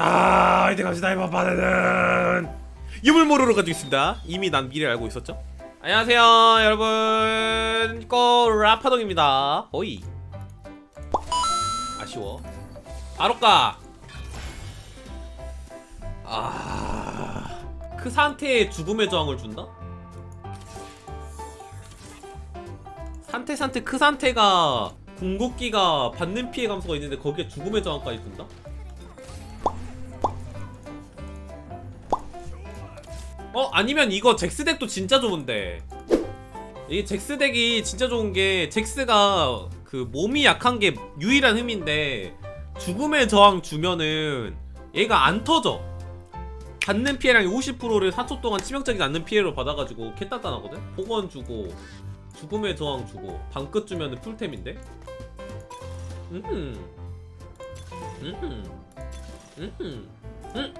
자 이제 갑시다 이번 판에는. 유물모로로 가지고 있습니다. 이미 난 미래를 알고 있었죠? 안녕하세요 여러분. 꼬 라파동입니다. 어이. 아쉬워. 가. 아... 그 상태에 죽음의 저항을 준다? 산태 산태. 그 상태가 궁극기가 받는 피해 감소가 있는데 거기에 죽음의 저항까지 든다? 어 아니면 이거 잭스 덱도 진짜 좋은데. 이 잭스 덱이 진짜 좋은 게 잭스가 그 몸이 약한 게 유일한 흠인데 죽음의 저항 주면은 얘가 안 터져. 받는 피해량이 50%를 4초 동안 치명적이지 않는 피해를 받아가지고 개단단하거든? 복원 주고 죽음의 저항 주고 방끝 주면은 풀템인데? 음흠 음흠 음흠 음.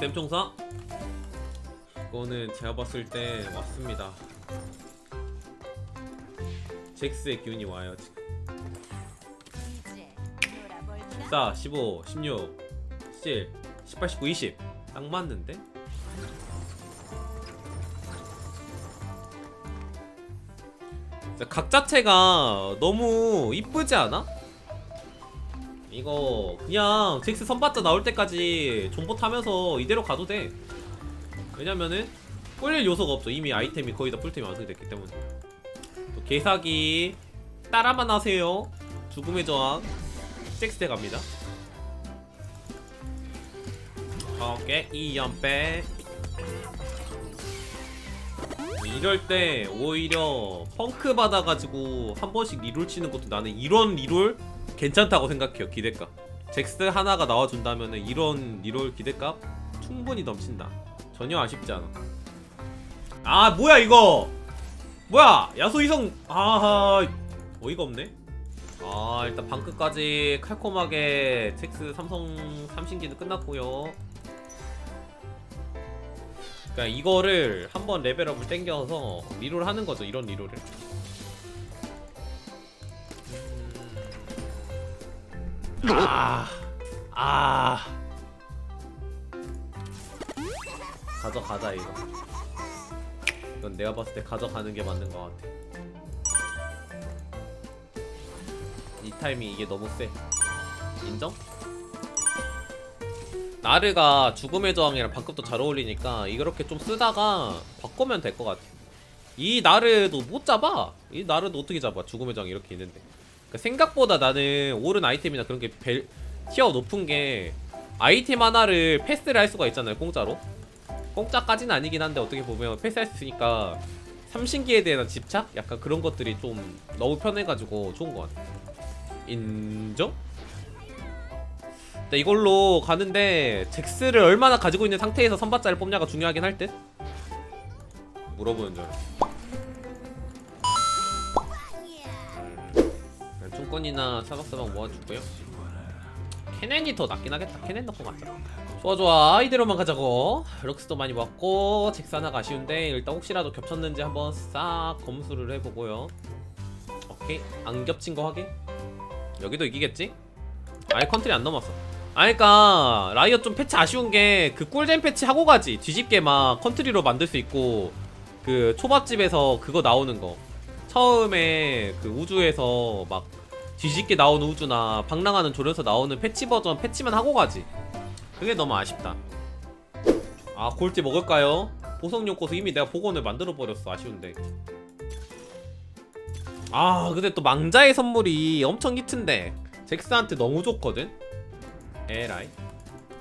쌤총사 이거는 제가 봤을 때 왔습니다 잭스의 기운이 와요 지금 14, 15, 16, 17, 18, 19, 20. 딱 맞는데? 각 자체가 너무 이쁘지 않아? 이거 그냥 잭스 선봤자 나올 때까지 존버 타면서 이대로 가도 돼. 왜냐면은 꿀릴 요소가 없어. 이미 아이템이 거의 다 풀템이 완성됐기 때문에. 또 개사기 따라만 하세요. 죽음의 저항 잭스대 갑니다. 오케이 이연빼 이럴 때 오히려 펑크 받아가지고 한 번씩 리롤 치는 것도 나는 이런 리롤 괜찮다고 생각해요 기대값 잭스 하나가 나와준다면은 이런 리롤 기대값 충분히 넘친다 전혀 아쉽지 않아. 아 뭐야 이거? 뭐야? 야수 이성 아하 어이가 없네. 아 일단 방끝까지 칼콤하게 잭스 삼성 삼신기는 끝났고요. 그러니까 이거를 한번 레벨업을 땡겨서 리롤 하는 거죠 이런 리롤을. 음. 아, 아. 가져가자 이거. 이건 내가 봤을 때 가져가는 게 맞는 것 같아. 이 타이밍 이게 너무 세. 인정? 나르가 죽음의 저항이랑 방금도 잘 어울리니까 이렇게 좀 쓰다가 바꾸면 될 것 같아. 이 나르도 못 잡아. 이 나르도 어떻게 잡아? 죽음의 저항 이렇게 있는데. 그러니까 생각보다 나는 오른 아이템이나 그런 게 벨, 티어 높은 게 아이템 하나를 패스를 할 수가 있잖아요. 공짜로. 공짜까지는 아니긴 한데 어떻게 보면 있으니까 삼신기에 대한 집착? 약간 그런 것들이 좀 너무 편해가지고 좋은 것 같아. 인정? 자, 이걸로 가는데 잭스를 얼마나 가지고 있는 상태에서 선발자를 뽑냐가 중요하긴 할 듯? 물어보는 줄 알았어. 음, 총권이나 사박사박 모아주고요. 케넨이 더 낫긴 하겠다. 케넨 넣고 맞자. 좋아 좋아 이대로만 가자고. 럭스도 많이 모았고 잭스 하나가 아쉬운데 일단 혹시라도 겹쳤는지 한번 싹 검수를 해보고요. 오케이 안 겹친 거 확인. 여기도 이기겠지? 아예 컨트리 안 넘었어. 아니까 라이엇 좀 패치 아쉬운 게 그 꿀잼 패치 하고 가지 뒤집게 막 컨트리로 만들 수 있고 그 초밥집에서 그거 나오는 거 처음에 그 우주에서 막 뒤집게 나오는 우주나 방랑하는 조련서 나오는 패치 버전 패치만 하고 가지. 그게 너무 아쉽다. 아 골지 먹을까요? 보석용 코스 이미 내가 복원을 만들어 버렸어. 아쉬운데. 아 근데 또 망자의 선물이 엄청 히트인데. 잭스한테 너무 좋거든? 에라이.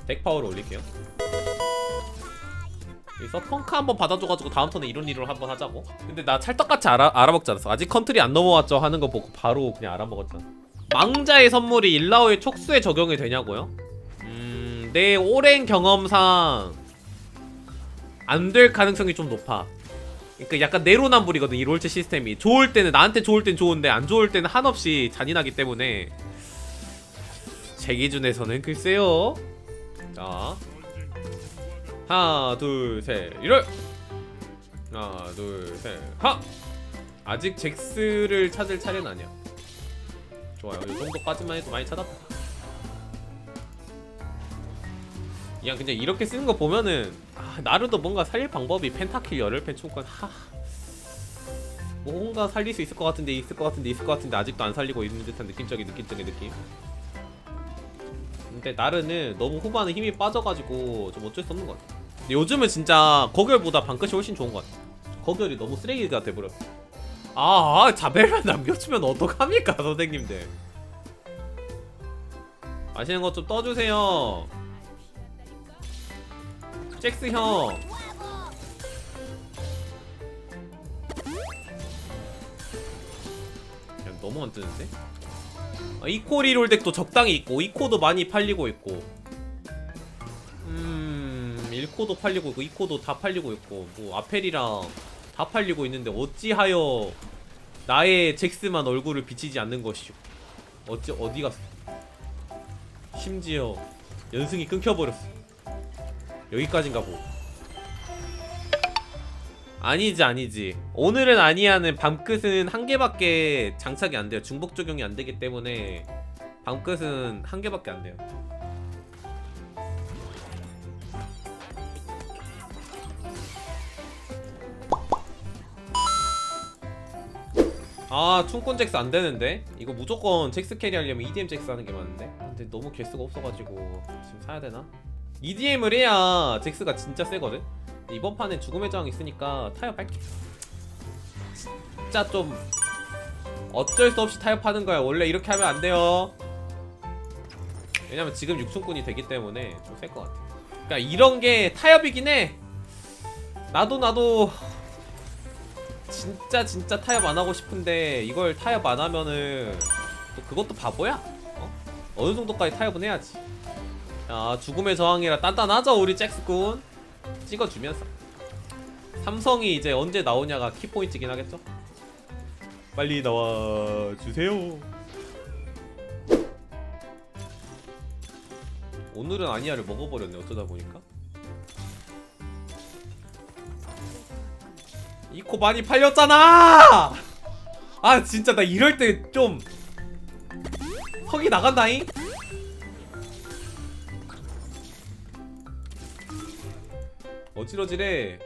덱 파워를 올릴게요. 여기서 펑크 한번 받아줘가지고 다음 턴에 이런 일을 한번 하자고. 근데 나 찰떡같이 알아, 알아먹지 않았어. 아직 컨트리 안 넘어왔죠? 하는 거 보고 바로 그냥 알아먹었잖아 망자의 선물이 일라오의 촉수에 적용이 되냐고요? 음... 내 오랜 경험상 안 될 가능성이 좀 높아 그러니까 약간 내로남불이거든 이 롤체 시스템이 좋을 때는 나한테 좋을 땐 좋은데 안 좋을 때는 한없이 잔인하기 때문에 제 기준에서는 글쎄요. 자, 하나, 둘, 셋, 이럴. 하나, 둘, 셋, 하. 아직 잭스를 찾을 차례는 아니야. 좋아요. 이 정도까지만 해도 많이 찾았다. 야 근데 이렇게 쓰는 거 보면은 아, 나루도 뭔가 살릴 방법이 펜타킬 열흘 충권. 하. 뭔가 살릴 수 있을 것 같은데 있을 것 같은데 있을 것 같은데 아직도 안 살리고 있는 듯한 느낌적인 느낌적인 느낌. 근데 나르는 너무 후반에 힘이 빠져가지고 좀 어쩔 수 없는 것 같아. 근데 요즘은 진짜 거결보다 방끝이 훨씬 좋은 것 같아. 거결이 너무 쓰레기가 돼버렸어 아, 아 자벨만 남겨주면 어떡합니까 선생님들 맛있는 것 좀 떠주세요 잭스 형. 그냥 너무 안 뜨는데? 아, 이코 리롤 덱도 적당히 있고 이코도 많이 팔리고 있고 음 1코도 팔리고 있고 2코도 다 팔리고 있고 뭐 아펠이랑 다 팔리고 있는데 어찌하여 나의 잭스만 얼굴을 비치지 않는 것이오 어찌 어디 갔어 심지어 연승이 끊겨버렸어 여기까지인가 보. 아니지 아니지. 오늘은 아니야는 밤끝은 한 개밖에 장착이 안 돼요. 중복 적용이 안 되기 때문에 밤끝은 한 개밖에 안 돼요. 아 충권 잭스 안 되는데? 이거 무조건 잭스 캐리 하려면 EDM 잭스 하는 게 맞는데? 근데 너무 개수가 없어가지고 지금 사야 되나? EDM을 해야 잭스가 진짜 세거든? 이번 판엔 죽음의 저항 있으니까 타협할게. 진짜 좀 어쩔 수 없이 타협하는 거야. 원래 이렇게 하면 안 돼요. 왜냐면 지금 육충꾼이 되기 때문에 좀 셀 것 같아. 그러니까 이런 게 타협이긴 해. 나도 나도 진짜 진짜 타협 안 하고 싶은데 이걸 타협 안 하면은 또 그것도 바보야? 어? 어느 정도까지 타협은 해야지. 야 죽음의 저항이라 단단하죠 우리 잭스군? 찍어주면서. 삼성이 이제 언제 나오냐가 키포인트긴 하겠죠? 빨리 나와 주세요. 오늘은 아니야를 먹어버렸네 어쩌다 보니까 이코 많이 팔렸잖아! 아 진짜 나 이럴 때 좀 석이 나간다잉? 어지러지래.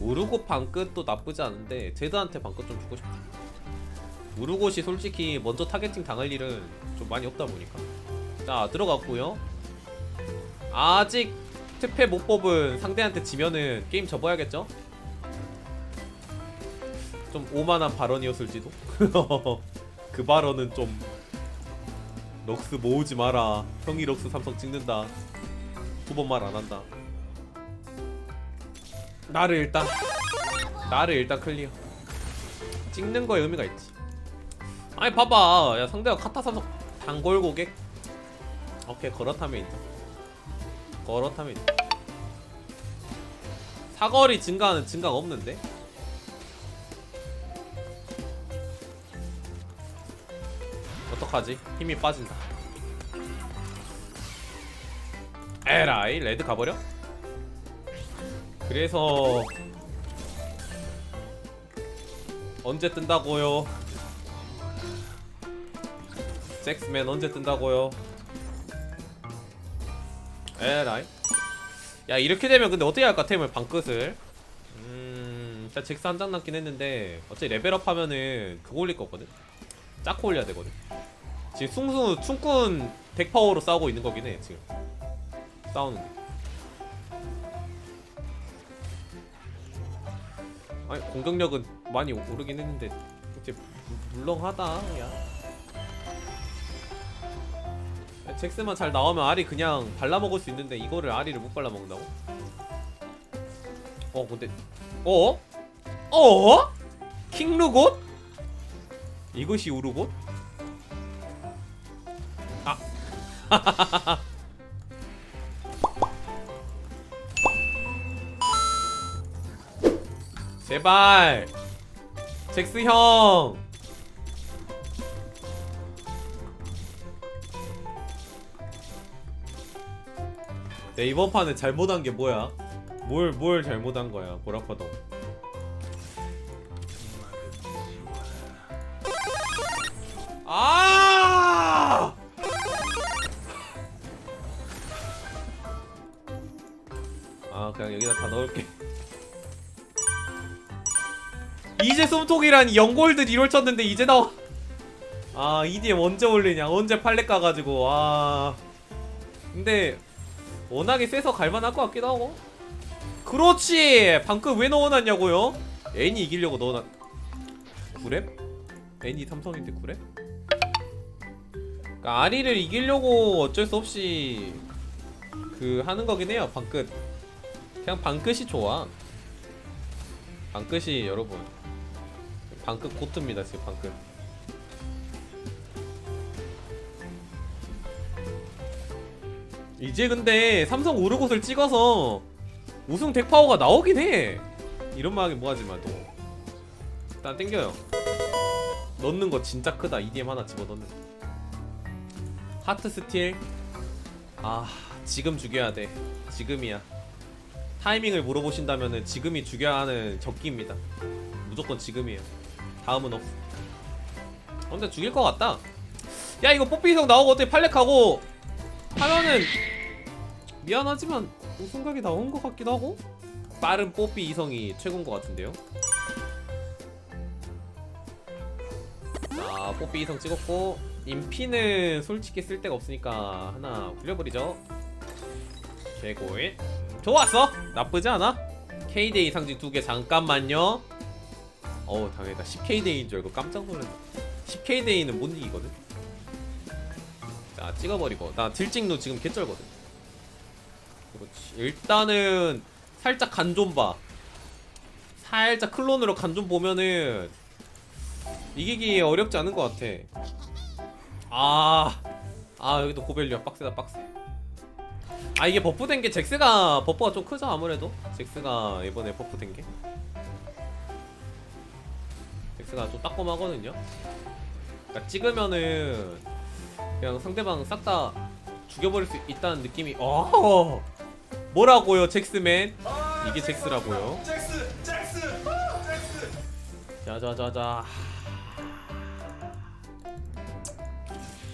우르고 방끝도 나쁘지 않은데 제드한테 방끝 좀 주고 싶다. 우르고시 솔직히 먼저 타겟팅 당할 일은 좀 많이 없다 보니까. 자 들어갔고요. 아직 특패 못 뽑은 상대한테 지면은 게임 접어야겠죠? 좀 오만한 발언이었을지도? 그 발언은 좀 럭스 모으지 마라. 형이 럭스 삼성 찍는다. 두번 말 안 한다. 나를 일단 나를 일단 클리어. 찍는 거에 의미가 있지. 아니 봐봐. 야 상대가 카타 삼성 단골 고객 오케이 그렇다면 인정. 그렇다면 인정. 사거리 증가는 증가가 없는데 어떡하지 힘이 빠진다 에라이 레드 가버려? 그래서 언제 뜬다고요? 잭스맨 언제 뜬다고요? 에라이 야 이렇게 되면 근데 어떻게 할까 템을 방끝을 음 일단 잭스 한 장 남긴 했는데 어차피 레벨업 하면은 그거 올릴 거거든 짜코 올려야 되거든 지금 숭숭 충꾼 덱 파워로 싸우고 있는 거긴 해 지금 싸우는데 아니 공격력은 많이 오- 오르긴 했는데 이제 물렁하다 야 야, 잭스만 잘 나오면 알이 그냥 발라먹을 수 있는데 이거를 알이를 못 발라먹는다고? 어 근데 어? 어? 킹루곳? 이것이 우르곳? 제발. 잭스 형. 내 이번 판에 잘못한 게 뭐야? 뭘 뭘 잘못한 거야 보라파도 아 그냥 여기다 다 넣을게. 이제 솜통이란 영골드 리롤 쳤는데 이제 나와. 아 EDM 언제 올리냐. 언제 팔레 까가지고. 와 근데 워낙에 세서 갈만할 것 같기도 하고. 그렇지! 방금 왜 넣어놨냐고요? 애니 이기려고 넣어놨 9렙? 애니 삼성인데 9렙? 그러니까 아리를 이기려고 어쩔 수 없이 그 하는 거긴 해요 방끝 그냥 방끝이 좋아. 방끝이 여러분. 방끝 고트입니다 지금 방끝. 이제 근데 삼성 오르곳을 찍어서 우승 덱 파워가 나오긴 해. 이런 말 하긴 뭐하지만 또. 일단 땡겨요. 넣는 거 진짜 크다. EDM 하나 집어넣는. 거. 하트 스틸. 아 지금 죽여야 돼. 지금이야 타이밍을 물어보신다면은 지금이 죽여야 하는 적기입니다. 무조건 지금이에요. 다음은 없어 어, 근데 죽일 것 같다. 야 이거 뽀삐성 나오고 어떻게 팔렉하고 하면은 미안하지만 우승각이 나온 것 같기도 하고. 빠른 뽀삐 이성이 최고인 것 같은데요? 자 뽀삐 이성 찍었고 인피는 솔직히 쓸 데가 없으니까 하나 굴려버리죠. 최고의 좋았어. 나쁘지 않아. K데이 상징 두 개 잠깐만요. 어우 당연히다 10K데이인 줄 알고 깜짝 놀랐네. 10K데이는 못 이기거든. 자 찍어버리고. 나 딜찍도 지금 개쩔거든. 그렇지. 일단은 살짝 간 좀 봐. 살짝 클론으로 간 좀 보면은 이기기 어렵지 않은 것 같아. 아, 아 여기도 고벨리아 빡세다 빡세. 아 이게 버프된 게 잭스가 버프가 좀 크죠 아무래도 잭스가 이번에 버프된 게. 잭스가 좀 따끔하거든요. 그러니까 찍으면은 그냥 상대방 싹 다 죽여버릴 수 있다는 느낌이. 어 뭐라고요 잭스맨? 이게 잭스라고요. 잭스 잭스 잭스 자자자자.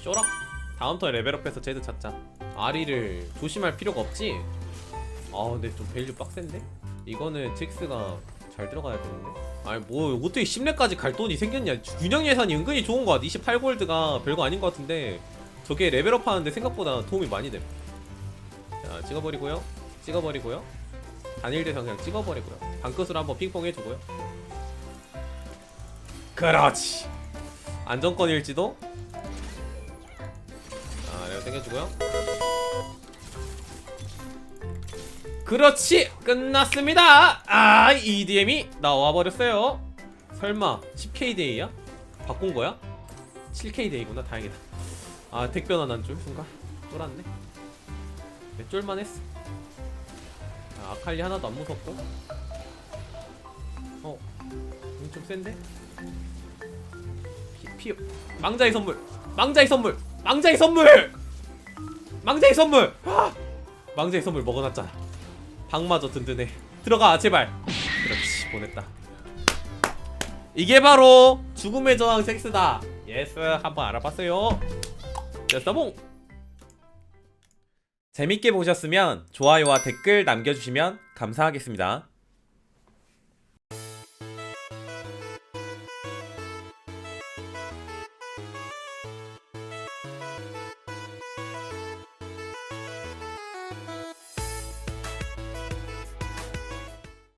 쇼락 다음 턴에 레벨업해서 제드 찾자 아리를 조심할 필요가 없지? 아 근데 좀 밸류 빡센데? 이거는 잭스가 잘 들어가야 되는데? 아니 뭐 어떻게 10렙까지 갈 돈이 생겼냐? 균형 예산이 은근히 좋은 거 같아. 28골드가 별거 아닌 것 같은데 저게 레벨업 하는데 생각보다 도움이 많이 됨 자 찍어버리고요. 찍어버리고요. 단일 대상 그냥 찍어버리고요. 방끝으로 한번 핑퐁 해주고요. 그렇지. 안정권일지도? 자 내가 당겨주고요 그렇지 끝났습니다. 아 EDM이 나와버렸어요. 설마 10K데이야? 바꾼 거야? 7K데이구나 다행이다. 아 택변화 난줄 순간 쫄았네. 네, 쫄만 했어. 아, 아칼리 하나도 안 무섭고. 어 좀 센데? 피, 피 망자의 선물 망자의 선물 망자의 선물! 망자의 선물! 아! 망자의 선물 먹어놨잖아 방마저 든든해. 들어가 제발. 그렇지 보냈다. 이게 바로 죽음의 저항 섹스다. 예스 한번 알아봤어요. 됐어봉! 재밌게 보셨으면 좋아요와 댓글 남겨주시면 감사하겠습니다